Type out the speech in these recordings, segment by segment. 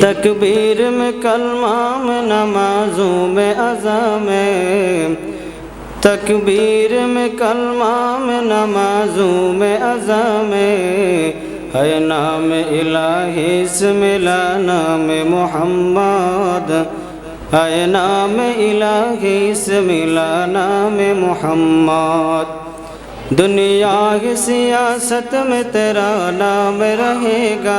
تکبیر میں کلمہ میں نمازوں میں اذان میں تکبیر میں کلمہ میں نمازوں میں اذان میں ہے نام الہی سملا نام محمد ہے نام الہی سملا نام محمد دنیا کی سیاست میں تیرا نام رہے گا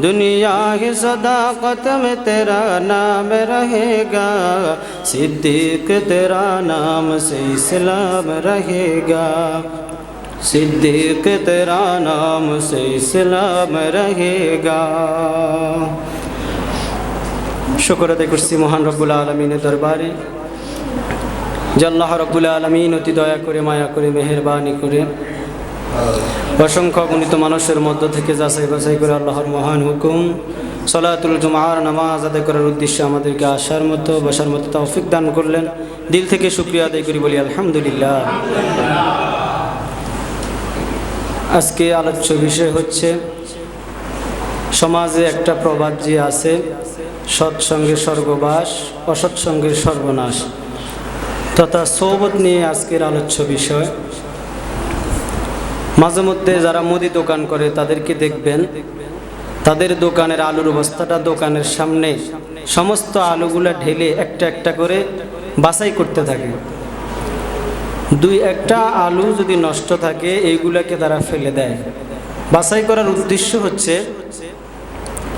दुनिया की सदाकत में तेरा नाम रहेगा सिद्दीक तेरा नाम से इस्लाम रहेगा सिद्दीक तेरा नाम से इस्लाम रहेगा শুকর আদায় করছি মহান রব্বুল আলমিনের দরবারে যে আল্লাহ রব্বুল আলমিন অতি দয়া করে মায়া করে মেহরবানি করে অসংখ্য গণিত মানুষের মধ্য থেকে যাচাই বাছাই করে আল্লাহর মহান হুকুম। সলাতুল জুমার নামাজ আদায় করার উদ্দেশ্যে আমাদেরকে আসার মতো, বসার মতো তৌফিক দান করলেন। দিল থেকে শুক্রিয়া আদায় করি বলি আলহামদুলিল্লাহ। আজকে আলোচ্য বিষয় হচ্ছে, সমাজে একটা প্রবাদ যে আছে সৎসঙ্গে স্বর্গবাস অসৎসঙ্গের সর্বনাশ তথা সৌবত নিয়ে আজকের আলোচ্য বিষয়। মাঝে মধ্যে যারা মুদি দোকান করে তাদেরকে দেখবেন, তাদের দোকানের আলুর বস্তাটা দোকানের সামনে সমস্ত আলুগুলা ঢেলে একটা একটা করে বাছাই করতে থাকে। দুই একটা আলু যদি নষ্ট থাকে, এইগুলাকে তারা ফেলে দেয়। বাছাই করার উদ্দেশ্য হচ্ছে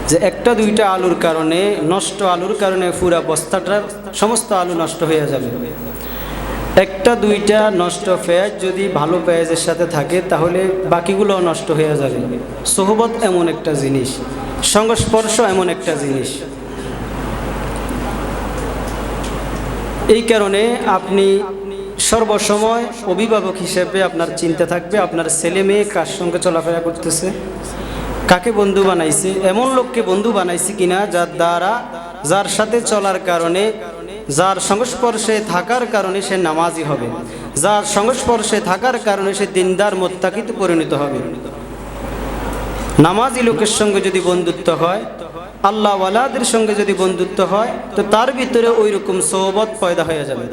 যে একটা দুইটা আলুর কারণে, নষ্ট আলুর কারণে পুরা বস্তাটা সমস্ত আলু নষ্ট হয়ে যাবে। একটা, দুইটা নষ্ট পেঁয়াজ যদি ভালো পেঁয়াজের সাথে থাকে, তাহলে বাকিগুলো নষ্ট হয়ে যাবে। সোহবত এমন একটা জিনিস, সংস্পর্শ এমন একটা জিনিস। এই কারণে আপনি সর্বসময় অভিভাবক হিসেবে আপনার চিন্তা থাকবে, আপনার ছেলে মেয়ে কার সঙ্গে চলাফেরা করতেছে, কাকে বন্ধু বানাইছে, এমন লোককে বন্ধু বানাইছে কিনা, যার দ্বারা, যার সাথে চলার কারণে যার সংস্পর্শে থাকার কারণে সে নামাজি হবে। যার সংস্পর্শে থাকার কারণে সে দিনদার মোত্তাকিত পরিণত হবে। নামাজি লোকের সঙ্গে যদি বন্ধুত্ব হয়, আল্লাহ ওয়ালাদের সঙ্গে যদি বন্ধুত্ব হয়, তো তার ভিতরে ওই রকম সৌবত পয়দা হয়ে যাবে।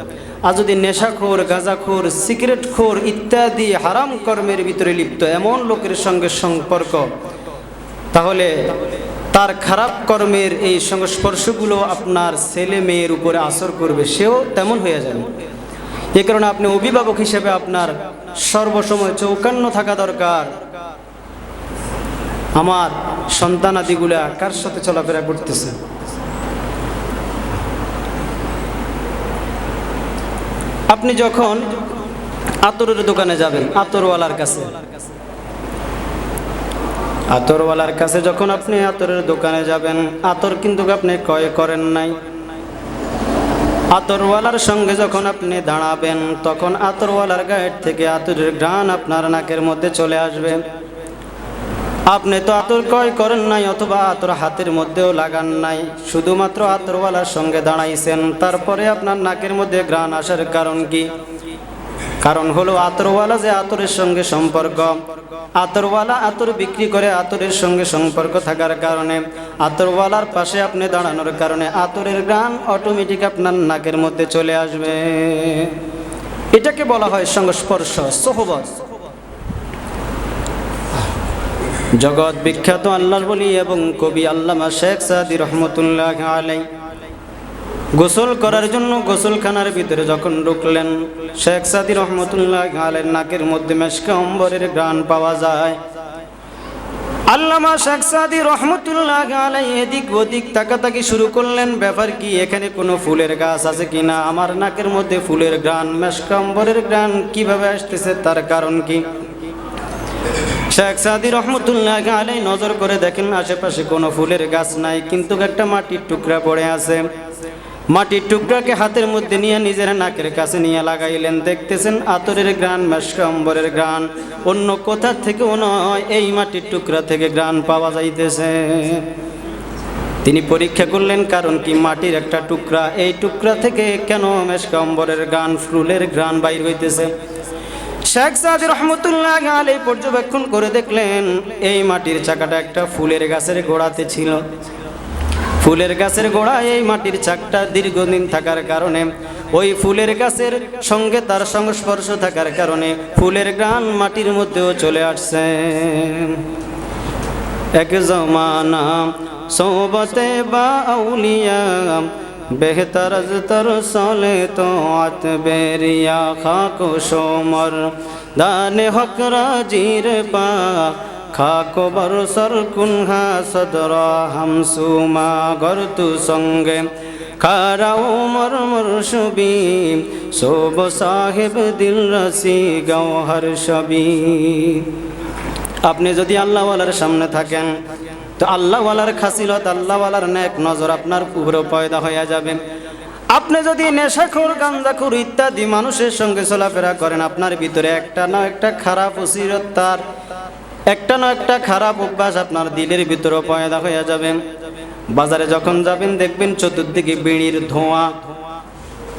আর যদি নেশাখোর, গাঁজাখোর সিগারেট খোর ইত্যাদি হারাম কর্মের ভিতরে লিপ্ত এমন লোকের সঙ্গে সম্পর্ক, তাহলে তার খারাপ কর্মের এই সংস্পর্শগুলো আপনার ছেলে মেয়ের উপরে আসর করবে, সেও তেমন হয়ে যাবে। এ কারণে আপনি অভিভাবক হিসেবে আপনার সর্বসময় চৌকান্ন থাকা দরকার। আমার সন্তান সন্তানাদিগুলা কার সাথে চলাফেরা করতেছে? আপনি যখন আতরের দোকানে যাবেন, আতরওয়ালার কাছে আতরওয়ালার কাছে যখন আপনি আতরের দোকানে যাবেন, আতর কিন্তু আপনি ক্রয় করেন নাই। আতরওয়ালার সঙ্গে যখন আপনি দাঁড়াবেন, তখন আতরওয়ালার গায়ের থেকে আতরের ঘ্রাণ আপনার নাকের মধ্যে চলে আসবে। আপনি তো আতর ক্রয় করেন নাই অথবা আতর হাতের মধ্যেও লাগান নাই। শুধুমাত্র আতরওয়ালার সঙ্গে দাঁড়াইছেন, তারপরে আপনার নাকের মধ্যে ঘ্রাণ আসার কারণ কি? কারণ হলো আতরওয়ালা যে আতরের সঙ্গে সম্পর্ক। আতরওয়ালা আতর বিক্রি করে আতরের সঙ্গে সম্পর্ক থাকার কারণে আতরওয়ালার পাশে আপনি দাঁড়ানোর কারণে আতরের গান অটোমেটিক আপনার নাকের মধ্যে চলে আসবে। এটাকে বলা হয় সংস্পর্শ, সোহবত। জগৎ বিখ্যাত আল্লাহর বলি এবং কবি আল্লামা শেখ সাদি রহমতুল্লাহ আলাই গোসল করার জন্য গোসলখানার ভিতরে যখন ঢুকলেন, শেখ সাদি রহমতুল্লাহ আলের নাকের মধ্যে মেশকা অম্বরের গান পাওয়া যায়। আল্লামা শেখ সাদি রহমতুল্লাহ আলাই এদিক ওদিক তাকাতাকি শুরু করলেন, ব্যাপার কি, এখানে কোনো ফুলের গাছ আছে কিনা? আমার নাকের মধ্যে ফুলের গ্রান মেশকা অম্বরের গ্রান কীভাবে আসতেছে, তার কারণ কি? শেখ সাদি রহমতুল্লাহ আলাই নজর করে দেখেন, আশেপাশে কোনো ফুলের গাছ নাই, কিন্তু একটা মাটির টুকরা পড়ে আছে। মাটির টুকরাকে হাতের মধ্যে নিয়ে নিজের নাকের কাছে নিয়ে লাগাইলেন। দেখতেছেন আতরের গ্রান মেশকাম্বরের গ্রান অন্য কোথা থেকেও নয়, এই মাটির টুকরা থেকে গ্রান পাওয়া যাইতেছে। তিনি পরীক্ষা করলেন, কারণ কি মাটির একটা টুকরা, এই টুকরা থেকে কেন মেশকাম্বরের গান ফুলের গ্রান বাইর হইতেছে? শেখ সাদি রহমতুল্লাহ আলী পর্যবেক্ষণ করে দেখলেন, এই মাটির চাকাটা একটা ফুলের গাছের গোড়াতে ছিল। ফুলের গাছের গোড়া এই মাটির চাকটা দীর্ঘদিন থাকার কারণে, ওই ফুলের গাছের সঙ্গে তার সংস্পর্শ থাকার কারণে ফুলের গ্রান মাটির মধ্যেও চলে আসছে। এক জমানা সোবতে বা আউলিয়া, বেহতর তর সলে তো আত বেরিয়া, খাকো সোমর, দানে হক রাজির পা খাকো বরসর কুনহা সদর হামসুমা গরতু সঙ্গে। খারা উমর মুরশুবি সোব সাহেব দিল রসি গৌহর সবি আপনি যদি আল্লাহওয়ালার সামনে থাকেন, তো আল্লাহওয়ালার খাসিলত, আল্লাহওয়ালার নেক নজর আপনার উপরে পয়দা হয়ে যাবে। আপনি যদি নেশাখোর গাঞ্জাখোর ইত্যাদি মানুষের সঙ্গে চলাফেরা করেন, আপনার ভিতরে একটা না একটা খারাপ অসিরত তার। একটা না একটা খারাপ অভ্যাস আপনার দিলের ভিতরে পয়দা হয়ে যাবেন বাজারে যখন যাবেন, দেখবেন চতুর্দিকে বিড়ির ধোঁয়া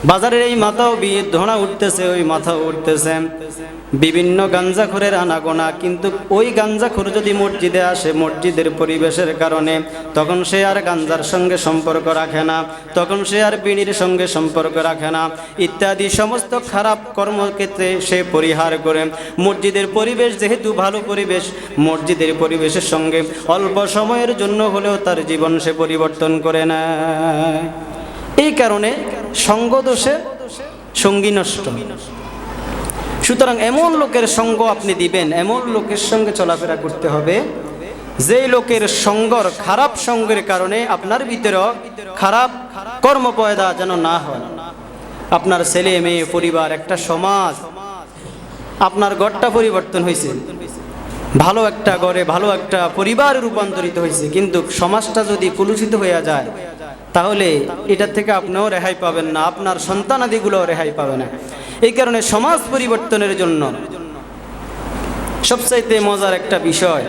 বাজারের এই মাথাও বিয়ে ধোঁড়া উঠতেছে, ওই মাথা উঠতেছে। বিভিন্ন গাঞ্জাখোরের আনাগোনা, কিন্তু ওই গাঞ্জাখোর যদি মসজিদে আসে, মসজিদের পরিবেশের কারণে, তখন সে আর গাঞ্জার সঙ্গে সম্পর্ক রাখে না, তখন সে আর বিড়ির সঙ্গে সম্পর্ক রাখে না। ইত্যাদি সমস্ত খারাপ কর্মক্ষেত্রে সে পরিহার করে। মসজিদের পরিবেশ যেহেতু ভালো পরিবেশ, মসজিদের পরিবেশের সঙ্গে অল্প সময়ের জন্য হলেও তার জীবন সে পরিবর্তন করে না এই কারণে সঙ্গ দোষে সঙ্গী নষ্ট। সুতরাং এমন লোকের সঙ্গ আপনি দিবেন, এমন লোকের সঙ্গে চলাফেরা করতে হবে যে লোকের সঙ্গর খারাপ সঙ্গের কারণে আপনার ভিতরেও খারাপ কর্ম পয়দা যেন না হয়। আপনার ছেলে, মেয়ে, পরিবার, একটা সমাজ, আপনার গড়টা পরিবর্তন হয়েছে। ভালো একটা গড়ে ভালো একটা পরিবার রূপান্তরিত হয়েছে, কিন্তু সমাজটা যদি কলুষিত হয়ে যায় তাহলে এটার থেকে আপনিও রেহাই পাবেন না, আপনার সন্তান সন্তানাদিগুলোও রেহাই পাবে না। এই কারণে সমাজ পরিবর্তনের জন্য সবচাইতে মজার একটা বিষয়,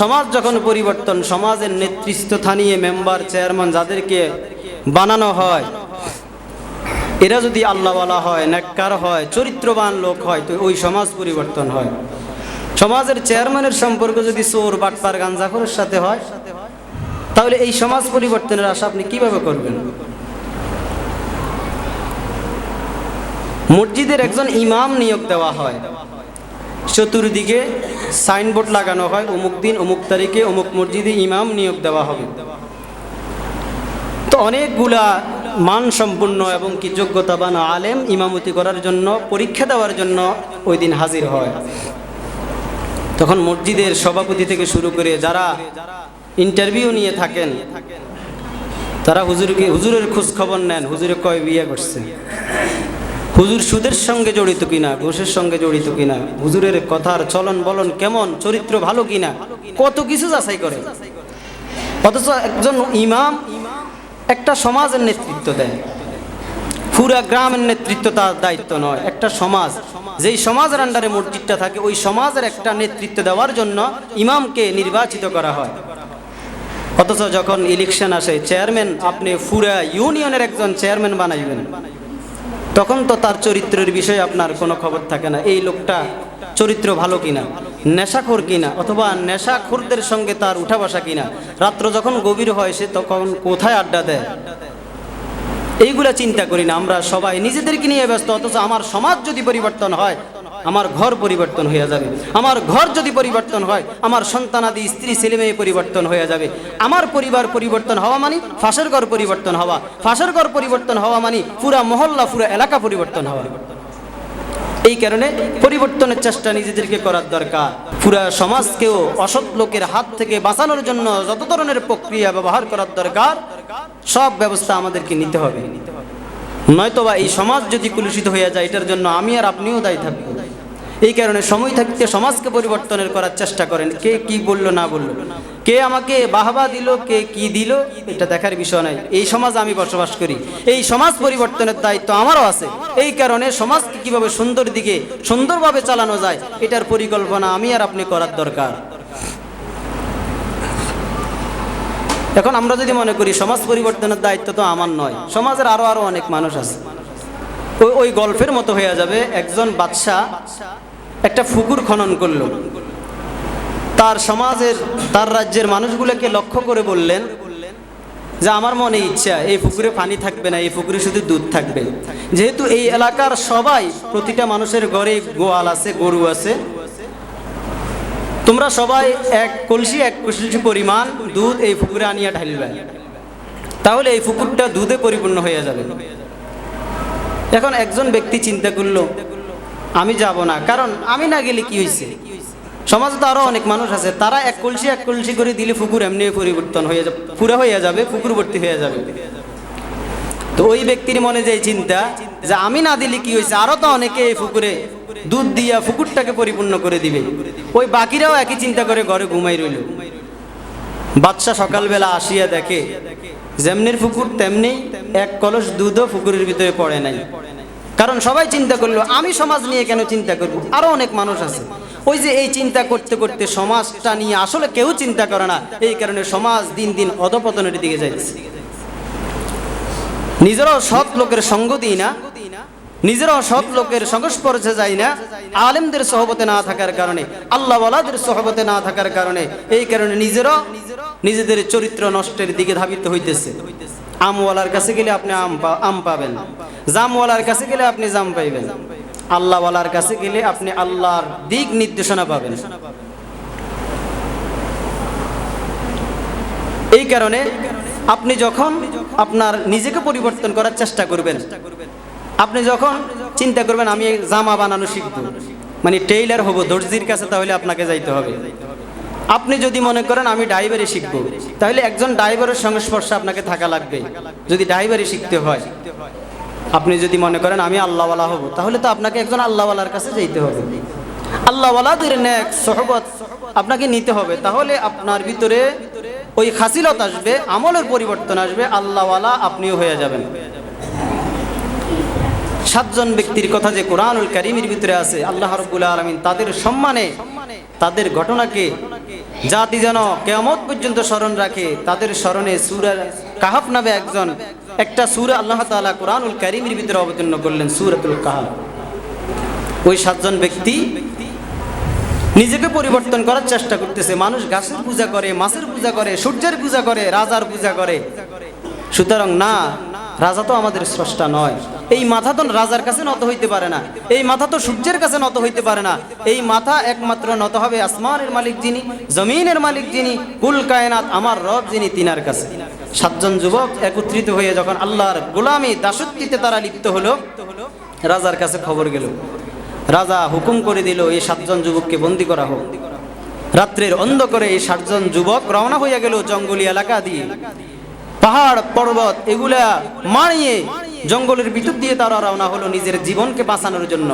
সমাজ যখন পরিবর্তন, সমাজের নেতৃত্বস্থানীয় মেম্বার, চেয়ারম্যান যাদেরকে বানানো হয়, এরা যদি আল্লাহওয়ালা হয়, নেককার হয়, চরিত্রবান লোক হয়, তো ওই সমাজ পরিবর্তন হয়। সমাজের চেয়ারম্যানের সম্পর্ক যদি চোর, বাটপার, গাঞ্জাখরের সাথে হয় তাহলে এই সমাজ পরিবর্তনের আশা আপনি কীভাবে করবেন? মসজিদের একজন ইমাম নিয়োগ দেওয়া হয়। চতুর্দিকে সাইনবোর্ড লাগানো হয়, অমুক দিন, অমুক তারিখে, অমুক মসজিদে ইমাম নিয়োগ দেওয়া হবে। তো অনেকগুলা মানসম্পন্ন এবং কি যোগ্যতাবান আলেম ইমামতি করার জন্য, পরীক্ষা দেওয়ার জন্য ওই দিন হাজির হয়। তখন মসজিদের সভাপতি থেকে শুরু করে যারা ইন্টারভিউ নিয়ে থাকেন। তারা হুজুরকে, হুজুরের খোঁজ খবর নেন, হুজুরে কয় বিয়ে করছে। হুজুর সুদের সঙ্গে জড়িত কিনা, ঘোষের সঙ্গে জড়িত কিনা, হুজুরের কথার চলন বলন কেমন, চরিত্র ভালো কিনা, কত কিছু যাচাই করে। অথচ একজন ইমাম একটা সমাজের নেতৃত্ব দেয়। পুরা গ্রামের নেতৃত্ব তার দায়িত্ব নয়, একটা সমাজ। যেই সমাজের আন্ডারে মসজিদটা থাকে, ওই সমাজের একটা নেতৃত্ব দেওয়ার জন্য ইমামকে নির্বাচিত করা হয়। অথচ যখন ইলেকশন আসে চেয়ারম্যান আপনি ফুরা ইউনিয়নের একজন চেয়ারম্যান বানাইবেন। তখন তো তার চরিত্রের বিষয়ে আপনার কোনো খবর থাকে না। এই লোকটা চরিত্র ভালো কিনা? নেশাখোর কিনা? অথবা নেশাখোরদের সঙ্গে তার উঠা বসা কিনা? রাত্র যখন গভীর হয়, সে তখন কোথায় আড্ডা দেয়? এইগুলা চিন্তা করি না আমরা সবাই। নিজেদেরকে নিয়ে ব্যস্ত, অথচ আমার সমাজ যদি পরিবর্তন হয় আমার ঘর পরিবর্তন হয়ে যাবে। আমার ঘর যদি পরিবর্তন হয়, আমার সন্তানাদি স্ত্রী ছেলে মেয়ে পরিবর্তন হয়ে যাবে। আমার পরিবার পরিবর্তন হওয়া মানে ফাঁসের ঘর পরিবর্তন হওয়া। ফাঁসের ঘর পরিবর্তন হওয়া মানে পুরা মহল্লা, পুরা এলাকা পরিবর্তন হওয়া। এই কারণে পরিবর্তনের চেষ্টা নিজেদেরকে করার দরকার। পুরা সমাজকেও অসৎ লোকের হাত থেকে বাঁচানোর জন্য যত ধরনের প্রক্রিয়া ব্যবহার করার দরকার, সব ব্যবস্থা আমাদেরকে নিতে হবে। নয়তোবা এই সমাজ যদি কুলুষিত হয়ে যায়, এটার জন্য আমি আর আপনিও দায়ী থাকব। এই কারণে সময় থাকতে সমাজকে পরিবর্তনের করার চেষ্টা করেন। কে কি বলল, না বলল? কে আমাকে বাহবা দিল, কে কি দিল, এটা দেখার বিষয় নয় এই সমাজ আমি বসবাস করি। এই সমাজ পরিবর্তনের দায়িত্ব আমারও আছে। এই কারণে সমাজকে কীভাবে সুন্দর দিকে, সুন্দরভাবে চালানো যায়, এটার পরিকল্পনা আমি আর আপনি করার দরকার। এখন আমরা যদি মনে করি, সমাজ পরিবর্তনের দায়িত্ব তো আমার নয়, সমাজের আরও আরও অনেক মানুষ আছে। ওই ওই গল্পের মতো হয়ে যাবে একজন বাদশাহ একটা ফুকুর খনন করল। তার সমাজের, তার রাজ্যের মানুষগুলোকে লক্ষ্য করে বললেন যে আমার মনে ইচ্ছা, এই পুকুরে পানি থাকবে না, এই পুকুরে শুধু দুধ থাকবে। যেহেতু এই এলাকার সবাই প্রতিটা মানুষের ঘরে গোয়াল আছে, গরু আছে, তোমরা সবাই এক কলসি এক কলসি পরিমাণ দুধ এই পুকুরে আনিয়া ঢালবে। তাহলে এই পুকুরটা দুধে পরিপূর্ণ হয়ে যাবে। এখন একজন ব্যক্তি চিন্তা করল আমি যাব না। কারণ আমি না গেলে কি হয়েছে সমাজে তো আরও অনেক মানুষ আছে, তারা এক কলসি এক কলসি করে দিলে পুকুর এমনি পরিবর্তন হয়ে যাবে পুরো হয়ে যাবে পুকুর ভর্তি হয়ে যাবে। তো ওই ব্যক্তির মনে যে চিন্তা, যে আমি না দিলে কি হয়েছে আরও তো অনেকে এই পুকুরে দুধ দিয়া পুকুরটাকে পরিপূর্ণ করে দিবে। ওই বাকিরাও একই চিন্তা করে, ঘরে ঘুমাই রইল। বাচ্চা সকালবেলা আসিয়া দেখে, যেমনির পুকুর তেমনি এক কলস দুধও পুকুরের ভিতরে পড়ে নাই। কারণ সবাই চিন্তা করল, আমি সমাজ নিয়ে কেন চিন্তা করব? আরও অনেক মানুষ আছে। ওই যে এই চিন্তা করতে করতে সমাজটা নিয়ে আসলে কেউ চিন্তা করে না। এই কারণে সমাজ দিন দিন অধপতনের দিকে যাচ্ছে নিজেরাও সৎ লোকের সঙ্গ দিই না। নিজেরাও সৎ লোকের সংস্পর্শে যাই না। আলেমদের সহবতে না থাকার কারণে আল্লাহ ওয়ালাদের সহবতে না থাকার কারণে, এই কারণে নিজেরাও নিজেদের চরিত্র নষ্টের দিকে ধাবিত হইতেছে। আমওয়ালার কাছে গেলে আপনি আম আম পাবেন। জামওয়ালার কাছে গেলে আপনি জাম পাইবেন। আল্লাহওয়ালার কাছে গেলে আপনি আল্লাহর দিক নির্দেশনা পাবেন। এই কারণে আপনি যখন আপনার নিজেকে পরিবর্তন করার চেষ্টা করবেন, আপনি যখন চিন্তা করবেন, আমি জামা বানানো শিখব। মানে টেইলার হব, দর্জির কাছে তাহলে আপনাকে যাইতে হবে। আপনি যদি মনে করেন আমি ড্রাইভারি শিখব, তাহলে একজন ড্রাইভারের সংস্পর্শে আপনাকে থাকা লাগবে। যদি ড্রাইভারি শিখতে হয়। আপনি যদি মনে করেন আমি আল্লাহওয়ালা হব, তাহলে তো আপনাকে একজন আল্লাহওয়ালার কাছে যেতে হবে। আল্লাহওয়ালাদের নেক সহবত আপনাকে নিতে হবে। তাহলে আপনার ভিতরে ওই খাসিলত আসবে, আমলের পরিবর্তন আসবে, আল্লাহওয়ালা আপনিও হয়ে যাবেন। সাতজন ব্যক্তির কথা যে কোরআনুল কারিমের ভিতরে আছে, আল্লাহ রব্বুল আলমিন তাদের সম্মানে, তাদের ঘটনাকে জাতি যেন কেয়ামত পর্যন্ত স্মরণ রাখে, তাদের স্মরণে সুরা কাহাফ নামে একজন, একটা সুর আল্লাহ তাআলা কোরআনুল কারিমের ভিতরে অবতীর্ণ করলেন, সুরাতুল কাহাফ। ওই সাতজন ব্যক্তি নিজেকে পরিবর্তন করার চেষ্টা করতেছে, মানুষ গাছের পূজা করে, মাছের পূজা করে, সূর্যের পূজা করে, রাজার পূজা করে। সুতরাং না রাজা তো আমাদের স্রষ্টা নয়। এই মাথা তো রাজার কাছে নত হইতে পারে না। এই মাথা তো সূর্যের কাছে নত হইতে পারে না। এই মাথা একমাত্র নত হবে আসমানের মালিক যিনি, জমিনের মালিক যিনি, কুল কায়নাত আমার রব যিনি তিনার কাছে। সাতজন যুবক একত্রিত হয়ে যখন আল্লাহর গোলামি দাসত্বিতে তারা লিপ্ত হলো, রাজার কাছে খবর গেল। রাজা হুকুম করে দিল, এই সাতজন যুবককে বন্দি করা হোক। রাত্রের অন্ধ করে এই সাতজন যুবক রওনা হইয়া গেল জঙ্গলি এলাকা দিয়ে। পাহাড়, পর্বত, এগুলা মারিয়ে জঙ্গলের ভিতর দিয়ে তারা রওনা হলো নিজের জীবনকে বাঁচানোর জন্য।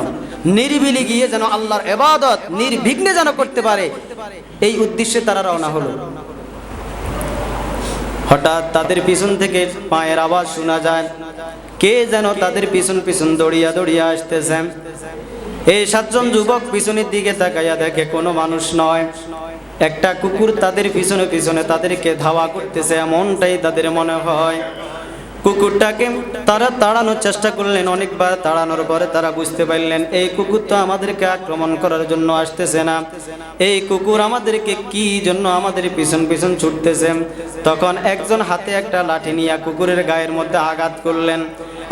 নিরিবিলি গিয়ে যেন আল্লাহর এবাদত নির্বিঘ্নে যেন করতে পারে, এই উদ্দেশ্যে তারা রওনা হলো। হঠাৎ তাদের পিছন থেকে পায়ের আওয়াজ শোনা যায়, কে যেন তাদের পিছন পিছন দৌড়িয়া দৌড়িয়া আসতেছে। এই সাতজন যুবক পিছনের দিকে তাকাইয়া দেখে কোনো মানুষ নয়। একটা কুকুর তাদের পিছনে পিছনে তাদেরকে ধাওয়া করতেছে, এমনটাই তাদের মনে হয়। কুকুরটাকে তারা তাড়ানোর চেষ্টা করলেন, অনেকবার তাড়ানোর পরে তারা বুঝতে পারলেন, এই কুকুর তো আমাদেরকে আক্রমণ করার জন্য আসতেছে না। এই কুকুর আমাদেরকে কি জন্য আমাদের পিছন পিছন ছুটতেছে? তখন একজন হাতে একটা লাঠি নিয়ে কুকুরের গায়ের মধ্যে আঘাত করলেন।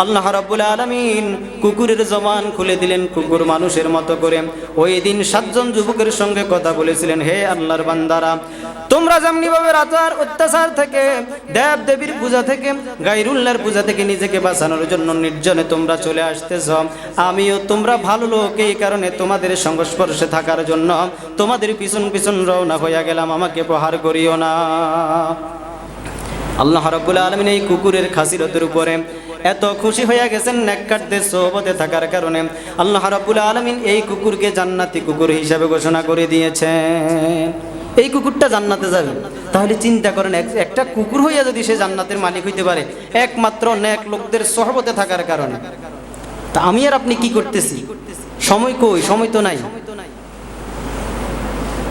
আল্লাহ রাব্বুল আলামিন কুকুরের জবান খুলে দিলেন কুকুর মানুষের মতো করে। ওই দিন সাতজন যুবকের সঙ্গে কথা বলেছিলেন, হে আল্লাহর বান্দারা, তোমরা যেমনি ভাবে রাজার অত্যাচার থেকে দেব দেবীর পূজা থেকে, গাইরুল্লাহর পূজা থেকে নিজেকে বাঁচানোর জন্য নির্জনে তোমরা চলে আসতেছ, আমিও তোমরা ভালো লোক, এই কারণে তোমাদের সংস্পর্শে থাকার জন্য তোমাদের পিছন পিছন রওনা হইয়া গেলাম, আমাকে প্রহার করিও না। আল্লাহ রাব্বুল আলামিন এই কুকুরের খাসিরতের উপরে এত খুশি হয়ে গেছেন নেককারদের সোহবতে থাকার কারণে। আল্লাহ রাব্বুল আলামিন এই কুকুরকে জান্নাতি কুকুর হিসাবে ঘোষণা করে দিয়েছেন। এই কুকুরটা জান্নাতে যাবে। তাহলে চিন্তা করেন, এক- একটা কুকুর হইয়া যদি সে জান্নাতের মালিক হইতে পারে, একমাত্র নেক লোকদের সহবতে থাকার কারণে। তা আমি আর আপনি কি করতেছি? সময় কই? সময় তো নাই।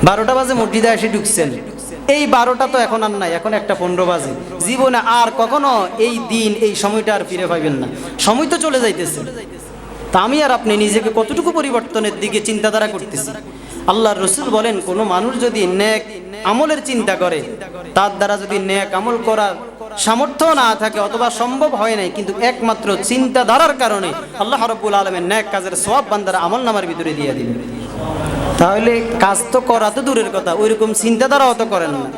বারোটা বাজে মসজিদে এসে ঢুকছেন। এই বারোটা তো এখন আর নাই, এখন একটা পনেরো বাজে। জীবনে আর কখনো এই দিন, এই সময়টা আর ফিরে পাইবেন না। সময় তো চলে যাইতেছে। তা আমি আর আপনি নিজেকে কতটুকু পরিবর্তনের দিকে চিন্তাধারা করতেছি? আল্লাহর রসুল বলেন, কোনো মানুষ যদি ন্যাক আমলের চিন্তা করে, তার দ্বারা যদি ন্যাক আমল করার সামর্থ্য না থাকে অথবা সম্ভব হয় নাই, কিন্তু একমাত্র চিন্তাধারার কারণে আল্লাহ রব্বুল আলমের ন্যাক কাজের সব বান্দারা আমল নামার ভিতরে দিয়ে দিবেন তাহলে কাজ তো করা তো দূরের কথা, ওইরকম চিন্তাধারাও তো করেন না।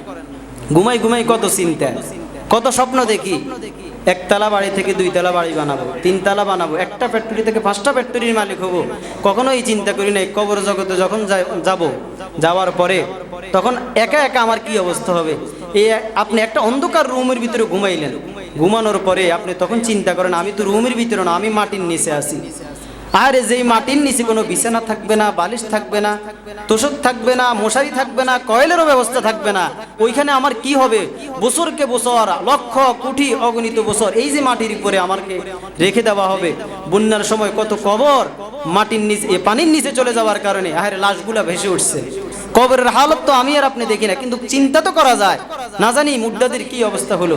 ঘুমাই ঘুমাই কত চিন্তা। কত স্বপ্ন দেখি, একতলা বাড়ি থেকে দুইতলা বাড়ি বানাবো, তিনতলা বানাবো, একটা ফ্যাক্টরি থেকে পাঁচটা ফ্যাক্টরির মালিক হব। কখনো এই চিন্তা করি নাই কবর জগতে যখন যাব, যাওয়ার পরে তখন একা একা আমার কি অবস্থা হবে? এই আপনি একটা অন্ধকার রুমের ভিতরে ঘুমাইলেন। ঘুমানোর পরে আপনি তখন চিন্তা করেন, আমি তো রুমের ভিতরে না, আমি মাটির নিচে আছি। আরে যেই মাটির নিচে কোনো বিছানা থাকবে না, বালিশ থাকবে না, তোষক থাকবে না, মশারি থাকবে না, কয়েলেরও ব্যবস্থা থাকবে না, ওইখানে আমার কি হবে? বছরকে বছর, লক্ষ, কোটি অগণিত বছর এই যে মাটির উপরে আমাকে রেখে দেওয়া হবে। বন্যার সময় কত কবর, মাটির নিচে পানির নিচে চলে যাওয়ার কারণে আরে লাশগুলা ভেসে উঠছে। কবরের হালত তো আমি আর আপনি দেখি না, কিন্তু চিন্তা তো করা যায়। না জানি মুদ্রাদের কি অবস্থা হলো।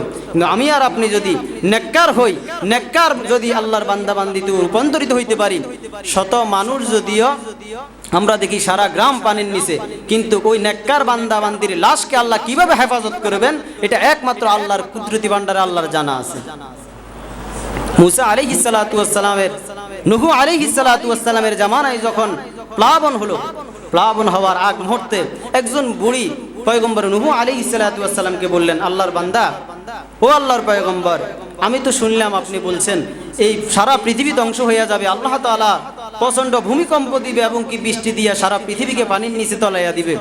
আমি আর আপনি যদি নেককার হই, নেককার যদি আল্লাহর বান্দা বান্দিতে রূপান্তরিত হইতে পারি, শত মানুষ যদিও আমরা দেখি সারা গ্রাম পানির নিচে, কিন্তু ওই নেককার বান্দাবান্দির লাশকে আল্লাহ কীভাবে হেফাজত করবেন, এটা একমাত্র আল্লাহর কুদরতি ভান্ডারে আল্লাহর জানা আছে। মুসা আলী হিসালাতামের নুহু আলী হিসালাতামের জামানায় যখন প্লাবন হলো, প্লাবন হওয়ার আগ মুহূর্তে একজন বুড়ি পয়গম্বর নুহু আলী ইসালাতামকে বললেন, আল্লাহর বান্দা, ও আল্লাহর পয়গম্বর, আমি তো শুনলাম আপনি বলছেন, এই সারা পৃথিবী ধ্বংস হয়ে যাবে, আল্লাহ তাআলা প্রচণ্ড ভূমিকম্প দিবে এবং কি বৃষ্টি দিয়া সারা পৃথিবীকে পানির নিচে তলাইয়া দিবে।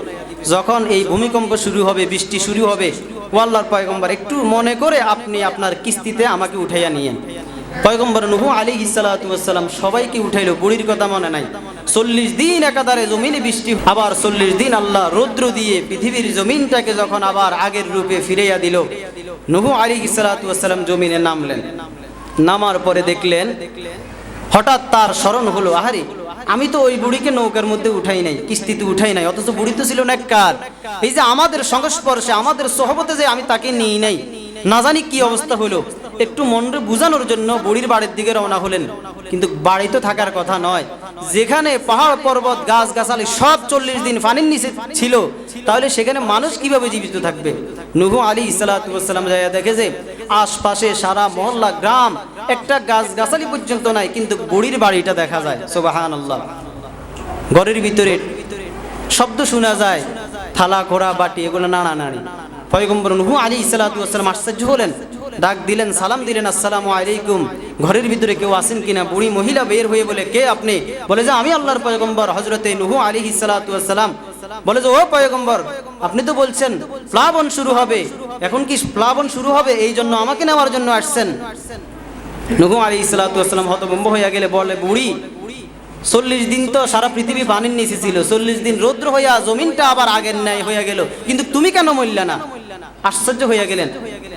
যখন এই ভূমিকম্প শুরু হবে, বৃষ্টি শুরু হবে, ও আল্লাহর পয়গম্বর, একটু মনে করে আপনি আপনার কিস্তিতে আমাকে উঠাইয়া নিয়েন। পয়গম্বর নুহু আলী ইসালাতাম সবাইকে উঠাইলো, বুড়ির কথা মনে নাই। চল্লিশ দিন একাধারে জমিনে বৃষ্টি আবার চল্লিশ দিন আল্লাহ রৌদ্র দিয়ে পৃথিবীর জমিনটাকে যখন আবার আগের রূপে ফিরাইয়া দিল, নুহু আলী ইসালাতাম জমিনে নামলেন। নামার পরে দেখলেন, হঠাৎ তার স্মরণ হলো, আহারে, আমি তো ওই বুড়িকে নৌকার মধ্যে উঠাই নাই, কিস্তিতে উঠাই নাই, অথচ বুড়ি তো ছিল নেককার। এই যে আমাদের সংস্পর্শে, আমাদের সহবতে যে আমি তাকে নিই নাই, না জানি কি অবস্থা হলো। একটু মনরে বুঝানোর জন্য বুড়ির বাড়ির দিকে রওনা হলেন। কিন্তু বাড়ি তো থাকার কথা নয়। যেখানে পাহাড়, পর্বত গাছ গাছালি সব চল্লিশ দিন পানির নিচে ছিল, তাহলে সেখানে মানুষ কীভাবে জীবিত থাকবে? নুহু আলী ইসালাতাম যাইয়া দেখে যে, আশপাশে সারা মহল্লা, গ্রাম একটা গাছ গাছালি পর্যন্ত নাই, কিন্তু বুড়ির বাড়িটা দেখা যায়। সোবাহান আল্লাহ ঘরের ভিতরে শব্দ শোনা যায়, থালা, ঘোড়া, বাটি, এগুলো নাড়া নাড়ি পয়গম্বর নুহু আলী ইসালাতাম আশ্চর্য হলেন। ডাক দিলেন, সালাম দিলেন, আসসালামু আলাইকুম। ঘরের ভিতরে কেউ আসেন কিনা? বুড়ি মহিলা বের হয়ে বলে, কে আপনি? বলে যে, আমি আল্লাহর পয়গম্বর হজরতে নুহু আলী ইসালাতাম বলে যে, ও পয়গম্বর, আপনি তো বলছেন, প্লাবন শুরু হবে। এখন কি প্লাবন শুরু হবে? এই জন্য আমাকে নেওয়ার জন্য আসছেন। নুহু আলী ইসালাতাম হতভম্ব হইয়া গেলে বলে, বুড়ি, চল্লিশ দিন তো সারা পৃথিবী পানির নিচে ছিল। চল্লিশ দিন রৌদ্র হইয়া জমিনটা আবার আগের ন্যায় হইয়া গেল। কিন্তু তুমি কেন মরলে না? আশ্চর্য হইয়া গেলেন।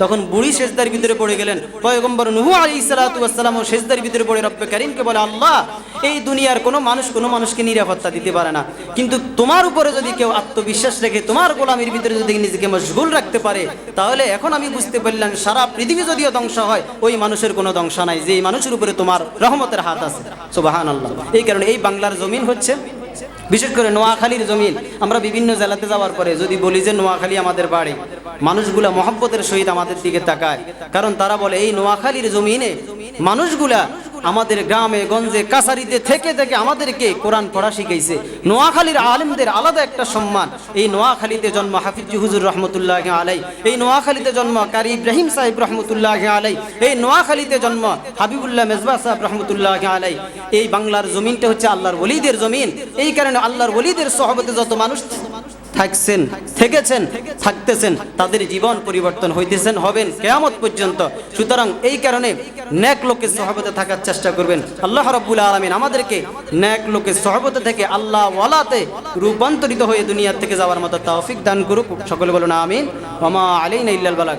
তখন বুড়ি সেজদার ভিতরে পড়ে গেলেন। পয়গম্বর নুহু আলী ইসালাতাম ও সেজদার ভিতরে পড়ে, রব্বে করিমকে বলে, আল্লাহ, এই দুনিয়ার কোনো মানুষ কোনো মানুষকে নিরাপত্তা দিতে পারে না। কিন্তু তোমার উপরে যদি কেউ আত্মবিশ্বাস রেখে, তোমার গোলামির ভিতরে যদি নিজেকে মশগুল রাখতে পারে, তাহলে এখন আমি বুঝতে পারলাম, সারা পৃথিবী যদিও ধ্বংস হয়, ওই মানুষের কোনো ধ্বংস নাই। যে এই মানুষের উপরে তোমার রহমতের হাত আছে। সোবাহান আল্লাহ এই কারণে এই বাংলার জমিন হচ্ছে বিশেষ করে নোয়াখালীর জমিন। আমরা বিভিন্ন জেলাতে যাওয়ার পরে যদি বলি যে নোয়াখালী আমাদের বাড়ি, মানুষগুলা মহব্বতের সহিত আমাদের দিকে তাকায়। কারণ তারা বলে, এই নোয়াখালীর জমিনে মানুষগুলা আমাদের গ্রামে, গঞ্জে, কাছারিতে থেকে থেকে আমাদেরকে কোরআন পড়া শিখাইছে। নোয়াখালীর আলেমদের আলাদা একটা সম্মান। এই নোয়াখালীতে জন্ম হাফিজ হুজুর রহমতুল্লাহ আলাই এই নোয়াখালীতে জন্ম কারি ইব্রাহিম সাহেব রহমতুল্লাহ আলাই এই নোয়াখালীতে জন্ম হাবিবুল্লাহ মেজবা সাহেব রহমতুল্লাহ আলাই এই বাংলার জমিনটা হচ্ছে আল্লাহর ওলিদের জমিন। এই কারণে আল্লাহর ওলিদের সহবতে যত মানুষ থাকছেন, থেকেছেন, থাকতেছেন, তাদের জীবন পরিবর্তন হইতেছেন, হবেন কেয়ামত পর্যন্ত। সুতরাং এই কারণে ন্যাক লোকের সহবতে থাকার চেষ্টা করবেন। আল্লাহ রব্বুল আলমিন আমাদেরকে ন্যাক লোকের সহবতে থেকে আল্লাহ ওয়ালাতে রূপান্তরিত হয়ে দুনিয়ার থেকে যাওয়ার মতো তাওফিক দান করুক। সকলে বলুন আমিন। মামা আলাইনা ইল্লাল বালাক